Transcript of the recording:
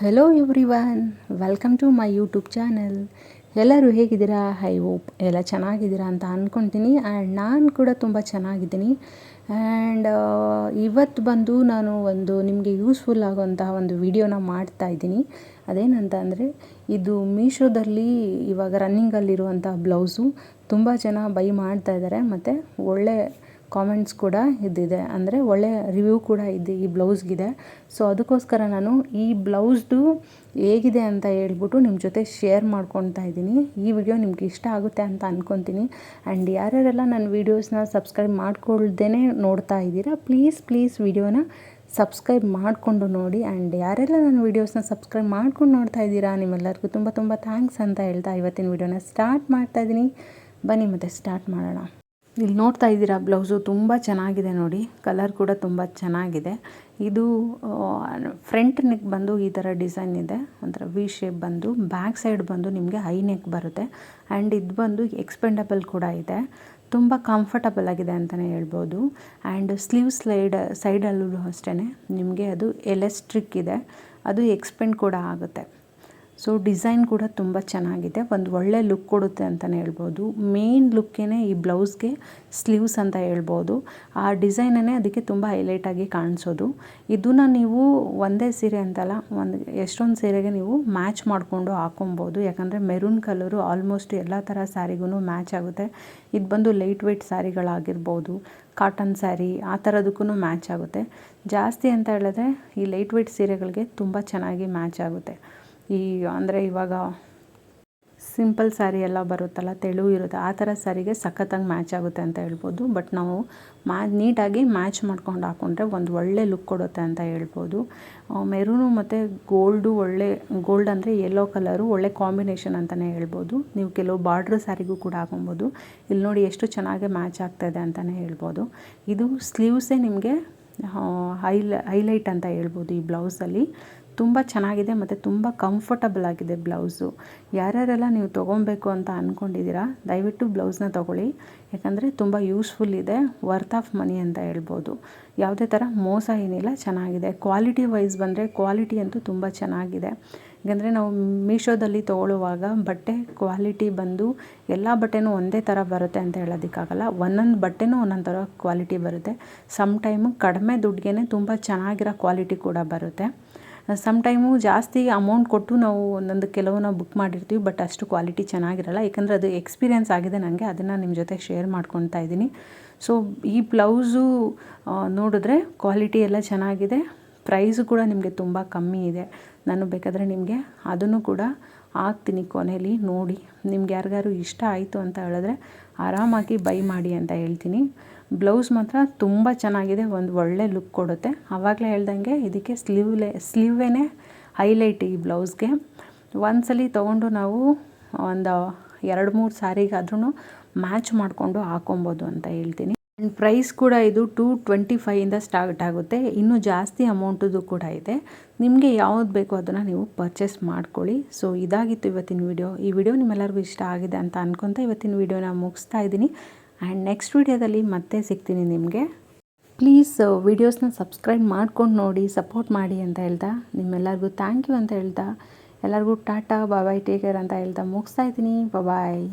Hello everyone welcome to my YouTube channel ಎಲ್ಲರೂ ಹೇಗಿದ್ದೀರಾ? High hope ಎಲ್ಲ ಚೆನ್ನಾಗಿದ್ದೀರಾ ಅಂತ ಅಂದ್ಕೊತೀನಿ ಆ್ಯಂಡ್ ನಾನು ಕೂಡ ತುಂಬ ಚೆನ್ನಾಗಿದ್ದೀನಿ. ಆ್ಯಂಡ್ ಇವತ್ತು ಬಂದು ನಾನು ಒಂದು ನಿಮಗೆ ಯೂಸ್ಫುಲ್ ಆಗುವಂತಹ ಒಂದು ವಿಡಿಯೋನ ಮಾಡ್ತಾ ಇದ್ದೀನಿ. ಅದೇನಂತ ಅಂದರೆ, ಇದು ಮೀಶೋದಲ್ಲಿ ಇವಾಗ ರನ್ನಿಂಗಲ್ಲಿರುವಂಥ ಬ್ಲೌಸು ತುಂಬ ಜನ ಬೈ ಮಾಡ್ತಾ ಇದ್ದಾರೆ. ಮತ್ತು ಒಳ್ಳೆ ಕಾಮೆಂಟ್ಸ್ ಕೂಡ ಇದ್ದಿದೆ. ಅಂದರೆ ಒಳ್ಳೆಯ ರಿವ್ಯೂ ಕೂಡ ಇದೆ ಈ ಬ್ಲೌಸ್ಗಿದೆ. ಸೊ ಅದಕ್ಕೋಸ್ಕರ ನಾನು ಈ ಬ್ಲೌಸ್ದು ಹೇಗಿದೆ ಅಂತ ಹೇಳ್ಬಿಟ್ಟು ನಿಮ್ಮ ಜೊತೆ ಶೇರ್ ಮಾಡ್ಕೊತಾ ಇದ್ದೀನಿ. ಈ ವಿಡಿಯೋ ನಿಮ್ಗೆ ಇಷ್ಟ ಆಗುತ್ತೆ ಅಂತ ಅಂದ್ಕೊತೀನಿ ಆ್ಯಂಡ್ ಯಾರ್ಯಾರೆಲ್ಲ ನನ್ನ ವೀಡಿಯೋಸ್ನ ಸಬ್ಸ್ಕ್ರೈಬ್ ಮಾಡ್ಕೊಳ್ದೇ ನೋಡ್ತಾ ಇದ್ದೀರಾ ಪ್ಲೀಸ್ ಪ್ಲೀಸ್ ವಿಡಿಯೋನ ಸಬ್ಸ್ಕ್ರೈಬ್ ಮಾಡಿಕೊಂಡು ನೋಡಿ. ಆ್ಯಂಡ್ ಯಾರೆಲ್ಲ ನನ್ನ ವೀಡಿಯೋಸ್ನ ಸಬ್ಸ್ಕ್ರೈಬ್ ಮಾಡ್ಕೊಂಡು ನೋಡ್ತಾ ಇದ್ದೀರಾ, ನಿಮ್ಮೆಲ್ಲರಿಗೂ ತುಂಬ ತುಂಬ ಥ್ಯಾಂಕ್ಸ್ ಅಂತ ಹೇಳ್ತಾ ಇವತ್ತಿನ ವೀಡಿಯೋನ ಸ್ಟಾರ್ಟ್ ಮಾಡ್ತಾ ಇದ್ದೀನಿ. ಬನ್ನಿ ಮತ್ತೆ ಸ್ಟಾರ್ಟ್ ಮಾಡೋಣ. ಇಲ್ಲಿ ನೋಡ್ತಾ ಇದ್ದೀರಾ, ಬ್ಲೌಸು ತುಂಬ ಚೆನ್ನಾಗಿದೆ ನೋಡಿ, ಕಲರ್ ಕೂಡ ತುಂಬ ಚೆನ್ನಾಗಿದೆ. ಇದು ಫ್ರಂಟ್ ನೆಕ್ ಬಂದು ಈ ಥರ ಡಿಸೈನ್ ಇದೆ, ಒಂಥರ ವಿ ಶೇಪ್ ಬಂದು, ಬ್ಯಾಕ್ ಸೈಡ್ ಬಂದು ನಿಮಗೆ ಹೈ ನೆಕ್ ಬರುತ್ತೆ. ಆ್ಯಂಡ್ ಇದು ಬಂದು ಎಕ್ಸ್ಪೆಂಡಬಲ್ ಕೂಡ ಇದೆ. ತುಂಬ ಕಂಫರ್ಟಬಲ್ ಆಗಿದೆ ಅಂತಲೇ ಹೇಳ್ಬೋದು. ಆ್ಯಂಡ್ ಸ್ಲೀವ್ ಸ್ಲೈಡ್ ಸೈಡಲ್ಲೂ ಅಷ್ಟೇ ನಿಮಗೆ ಅದು ಎಲೆಸ್ಟ್ರಿಕ್ ಇದೆ, ಅದು ಎಕ್ಸ್ಪೆಂಡ್ ಕೂಡ ಆಗುತ್ತೆ. ಸೊ ಡಿಸೈನ್ ಕೂಡ ತುಂಬ ಚೆನ್ನಾಗಿದೆ. ಒಂದು ಒಳ್ಳೆ ಲುಕ್ ಕೊಡುತ್ತೆ ಅಂತಲೇ ಹೇಳ್ಬೋದು. ಮೇನ್ ಲುಕ್ಕೇ ಈ ಬ್ಲೌಸ್ಗೆ ಸ್ಲೀವ್ಸ್ ಅಂತ ಹೇಳ್ಬೋದು. ಆ ಡಿಸೈನೇ ಅದಕ್ಕೆ ತುಂಬ ಹೈಲೈಟಾಗಿ ಕಾಣಿಸೋದು. ಇದನ್ನು ನೀವು ಒಂದೇ ಸೀರೆ ಅಂತಲ್ಲ, ಒಂದು ಎಷ್ಟೊಂದು ಸೀರೆಗೆ ನೀವು ಮ್ಯಾಚ್ ಮಾಡಿಕೊಂಡು ಹಾಕೊಬೋದು. ಯಾಕಂದರೆ ಮೆರೂನ್ ಕಲರು ಆಲ್ಮೋಸ್ಟ್ ಎಲ್ಲ ಥರ ಸ್ಯಾರಿಗೂ ಮ್ಯಾಚ್ ಆಗುತ್ತೆ. ಇದು ಬಂದು ಲೈಟ್ ವೆಯ್ಟ್ ಸ್ಯಾರಿಗಳಾಗಿರ್ಬೋದು ಕಾಟನ್ ಸ್ಯಾರಿ ಆ ಥರದಕ್ಕೂ ಮ್ಯಾಚ್ ಆಗುತ್ತೆ. ಜಾಸ್ತಿ ಅಂತ ಹೇಳಿದ್ರೆ ಈ ಲೈಟ್ ವೆಯ್ಟ್ ಸೀರೆಗಳಿಗೆ ತುಂಬ ಚೆನ್ನಾಗಿ ಮ್ಯಾಚ್ ಆಗುತ್ತೆ. ಈ, ಅಂದರೆ ಇವಾಗ ಸಿಂಪಲ್ ಸ್ಯಾರಿ ಎಲ್ಲ ಬರುತ್ತಲ್ಲ, ತೆಳು ಇರುತ್ತೆ, ಆ ಥರ ಸ್ಯಾರಿಗೆ ಸಖತ್ತಾಗಿ ಮ್ಯಾಚ್ ಆಗುತ್ತೆ ಅಂತ ಹೇಳ್ಬೋದು. ಬಟ್ ನಾವು ಮ್ಯಾ ನೀಟಾಗಿ ಮ್ಯಾಚ್ ಮಾಡ್ಕೊಂಡು ಹಾಕ್ಕೊಂಡ್ರೆ ಒಂದು ಒಳ್ಳೆ ಲುಕ್ ಕೊಡುತ್ತೆ ಅಂತ ಹೇಳ್ಬೋದು. ಮೆರೂನು ಮತ್ತು ಗೋಲ್ಡು ಒಳ್ಳೆ ಗೋಲ್ಡ್ ಅಂದರೆ ಯೆಲ್ಲೋ ಕಲರು ಒಳ್ಳೆ ಕಾಂಬಿನೇಷನ್ ಅಂತಲೇ ಹೇಳ್ಬೋದು. ನೀವು ಕೆಲವು ಬಾರ್ಡ್ರ್ ಸ್ಯಾರಿಗೂ ಕೂಡ ಹಾಕೊಬೋದು. ಇಲ್ಲಿ ನೋಡಿ ಎಷ್ಟು ಚೆನ್ನಾಗಿ ಮ್ಯಾಚ್ ಆಗ್ತಾಯಿದೆ ಅಂತಲೇ ಹೇಳ್ಬೋದು. ಇದು ಸ್ಲೀವ್ಸೇ ನಿಮಗೆ ಹೈಲ ಹೈಲೈಟ್ ಅಂತ ಹೇಳ್ಬೋದು ಈ ಬ್ಲೌಸಲ್ಲಿ ತುಂಬ ಚೆನ್ನಾಗಿದೆ ಮತ್ತು ತುಂಬ ಕಂಫರ್ಟಬಲ್ ಆಗಿದೆ ಬ್ಲೌಸು ಯಾರ್ಯಾರೆಲ್ಲ ನೀವು ತೊಗೊಬೇಕು ಅಂತ ಅಂದ್ಕೊಂಡಿದ್ದೀರಾ ದಯವಿಟ್ಟು ಬ್ಲೌಸ್ನ ತೊಗೊಳ್ಳಿ. ಯಾಕಂದರೆ ತುಂಬ ಯೂಸ್ಫುಲ್ ಇದೆ ವರ್ತ್ ಆಫ್ ಮನಿ ಅಂತ ಹೇಳ್ಬೋದು. ಯಾವುದೇ ಥರ ಮೋಸ ಏನಿಲ್ಲ, ಚೆನ್ನಾಗಿದೆ. ಕ್ವಾಲಿಟಿ ವೈಸ್ ಬಂದರೆ ಕ್ವಾಲಿಟಿ ಅಂತೂ ತುಂಬ ಚೆನ್ನಾಗಿದೆ. ಯಾಕಂದರೆ ನಾವು ಮೀಶೋದಲ್ಲಿ ತೊಗೊಳ್ಳುವಾಗ ಬಟ್ಟೆ ಕ್ವಾಲಿಟಿ ಬಂದು ಎಲ್ಲ ಬಟ್ಟೆನೂ ಒಂದೇ ಥರ ಬರುತ್ತೆ ಅಂತ ಹೇಳೋದಕ್ಕಾಗಲ್ಲ. ಒಂದೊಂದು ಬಟ್ಟೆನೂ ಒಂದೊಂದು ಥರ ಕ್ವಾಲಿಟಿ ಬರುತ್ತೆ. ಸಮ್ ಟೈಮು ಕಡಿಮೆ ದುಡ್ಡಿಗೆ ತುಂಬ ಚೆನ್ನಾಗಿರೋ ಕ್ವಾಲಿಟಿ ಕೂಡ ಬರುತ್ತೆ. ಸಮ್ ಟೈಮು ಜಾಸ್ತಿ ಅಮೌಂಟ್ ಕೊಟ್ಟು ನಾವು ಒಂದೊಂದು ಕೆಲವನ್ನ ಬುಕ್ ಮಾಡಿರ್ತೀವಿ ಬಟ್ ಅಷ್ಟು ಕ್ವಾಲಿಟಿ ಚೆನ್ನಾಗಿರಲ್ಲ. ಯಾಕಂದರೆ ಅದು ಎಕ್ಸ್ಪೀರಿಯೆನ್ಸ್ ಆಗಿದೆ ನನಗೆ ಅದನ್ನು ನಿಮ್ಮ ಜೊತೆ ಶೇರ್ ಮಾಡ್ಕೊತಾ ಇದ್ದೀನಿ. ಸೊ ಈ ಬ್ಲೌಸು ನೋಡಿದ್ರೆ ಕ್ವಾಲಿಟಿ ಎಲ್ಲ ಚೆನ್ನಾಗಿದೆ. ಪ್ರೈಸು ಕೂಡ ನಿಮಗೆ ತುಂಬ ಕಮ್ಮಿ ಇದೆ. ನಾನು ಬೇಕಾದರೆ ನಿಮಗೆ ಅದನ್ನು ಕೂಡ ಹಾಕ್ತೀನಿ ಕೊನೆಯಲ್ಲಿ ನೋಡಿ. ನಿಮ್ಗೆ ಯಾರಿಗಾರು ಇಷ್ಟ ಆಯಿತು ಅಂತ ಹೇಳಿದ್ರೆ ಆರಾಮಾಗಿ ಬೈ ಮಾಡಿ ಅಂತ ಹೇಳ್ತೀನಿ. ಬ್ಲೌಸ್ ಮಾತ್ರ ತುಂಬ ಚೆನ್ನಾಗಿದೆ, ಒಂದು ಒಳ್ಳೆ ಲುಕ್ ಕೊಡುತ್ತೆ. ಆವಾಗಲೇ ಹೇಳ್ದಂಗೆ ಇದಕ್ಕೆ ಸ್ಲೀವ್ಲೆ ಸ್ಲೀವೇನೇ ಹೈಲೈಟ್ ಈ ಬ್ಲೌಸ್ಗೆ. ಒಂದ್ಸಲಿ ತೊಗೊಂಡು ನಾವು ಒಂದು ಎರಡು ಮೂರು ಸಾರಿಗಾದ್ರೂ ಮ್ಯಾಚ್ ಮಾಡಿಕೊಂಡು ಹಾಕೊಬೋದು ಅಂತ ಹೇಳ್ತೀನಿ. ಆ್ಯಂಡ್ ಪ್ರೈಸ್ ಕೂಡ ಇದು ಟೂ ಟ್ವೆಂಟಿ ಫೈಯಿಂದ ಸ್ಟಾರ್ಟ್ ಆಗುತ್ತೆ. ಇನ್ನೂ ಜಾಸ್ತಿ ಅಮೌಂಟದು ಕೂಡ ಇದೆ. ನಿಮಗೆ ಯಾವ್ದು ಬೇಕೋ ಅದನ್ನು ನೀವು ಪರ್ಚೇಸ್ ಮಾಡ್ಕೊಳ್ಳಿ. ಸೊ ಇದಾಗಿತ್ತು ಇವತ್ತಿನ ವಿಡಿಯೋ ಈ ವಿಡಿಯೋ ನಿಮ್ಮೆಲ್ಲರಿಗೂ ಇಷ್ಟ ಆಗಿದೆ ಅಂತ ಅನ್ಕೊತ ಇವತ್ತಿನ ವಿಡಿಯೋನ ಮುಗಿಸ್ತಾ ಇದ್ದೀನಿ. ಆ್ಯಂಡ್ ನೆಕ್ಸ್ಟ್ ವೀಡಿಯೋದಲ್ಲಿ ಮತ್ತೆ ಸಿಗ್ತೀನಿ ನಿಮಗೆ. ಪ್ಲೀಸ್ ವೀಡಿಯೋಸ್ನ ಸಬ್ಸ್ಕ್ರೈಬ್ ಮಾಡ್ಕೊಂಡು ನೋಡಿ, ಸಪೋರ್ಟ್ ಮಾಡಿ ಅಂತ ಹೇಳ್ತಾ, ನಿಮ್ಮೆಲ್ಲರಿಗೂ ಥ್ಯಾಂಕ್ ಯು ಅಂತ ಹೇಳ್ತಾ, ಎಲ್ಲರಿಗೂ ಟಾಟಾ, ಬಾಯ್ ಟೇಕ್ ಕೇರ್ ಅಂತ ಹೇಳ್ತಾ ಮುಗಿಸ್ತಾ ಇದ್ದೀನಿ. ಬಾಯ್.